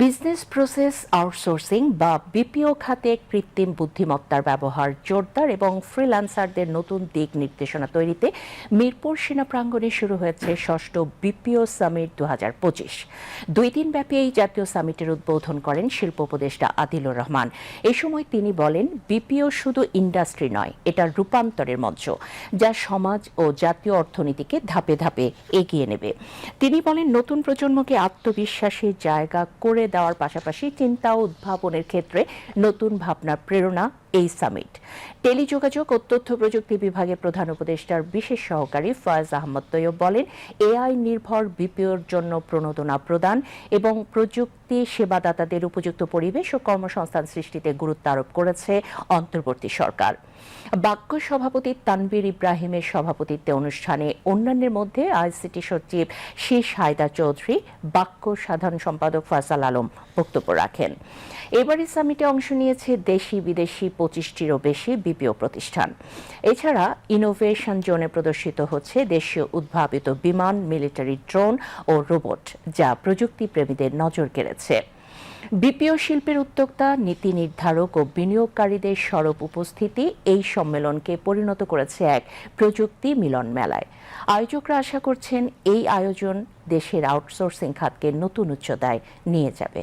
Business process outsourcing বা BPO খাতে কৃত্রিম বুদ্ধিমত্তার ব্যবহার, জোরদার এবং ফ্রিল্যান্সারদের নতুন দিক নির্দেশনা তৈরিতে মিরপুর সেনা প্রাঙ্গণে শুরু হয়েছে ষষ্ঠ বিপিও সামিট দু হাজার পঁচিশ। দুই দিন ব্যাপী এই জাতীয় সামিটের উদ্বোধন করেন শিল্প উপদেষ্টা আদিলুর রহমান। এ সময় তিনি বলেন বিপিও শুধু ইন্ডাস্ট্রি নয়, এটা রূপান্তরের মঞ্চ, যা সমাজ ও জাতীয় অর্থনীতিকে ধাপে ধাপে এগিয়ে নেবে। তিনি বলেন, নতুন প্রজন্মকে আত্মবিশ্বাসের জায়গা করে দেওয়ার পাশাপাশি চিন্তা উদ্ভাবনের ক্ষেত্রে নতুন ভাবনা প্রেরণা এই সামিট টেলিযোগাযোগ ও তথ্য প্রযুক্তি বিভাগের প্রধান উপদেষ্টার বিশেষ সহকারী ফয়াজ আহমদ তৈয়ব বলেন, এআই নির্ভর বিপিওর জন্য প্রণোদনা প্রদান এবং প্রযুক্তি সেবাদাতাদের উপযুক্ত পরিবেশ ও কর্মসংস্থান সৃষ্টিতে গুরুত্ব আরোপ করেছে অন্তর্বর্তী সরকার। বাক্য সভাপতি তানবীর ইব্রাহিমের সভাপতিত্বে অনুষ্ঠানে অন্যান্যের মধ্যে আইসিটি সচিব শীষ হায়দা চৌধুরী, বাক্য সাধারণ সম্পাদক ফয়সাল আলম বক্তব্য রাখেন। এবারের সামিটে অংশ নিয়েছে দেশি বিদেশি পঁচিশটিরও বেশি বিপিও প্রতিষ্ঠান। এছাড়া ইনোভেশন জোনে প্রদর্শিত হচ্ছে দেশীয় উদ্ভাবিত বিমান মিলিটারি ড্রোন ও রোবট যা প্রযুক্তি প্রেমীদের নজর কেড়েছে। বিপিও শিল্পের উদ্যোক্তা, নীতি নির্ধারক ও বিনিয়োগকারীদের সরব উপস্থিতি এই সম্মেলনকে পরিণত করেছে এক প্রযুক্তি মিলন মেলায়। আয়োজকরা আশা করছেন এই আয়োজন দেশের আউটসোর্সিং খাতকে নতুন উচ্চতায় নিয়ে যাবে।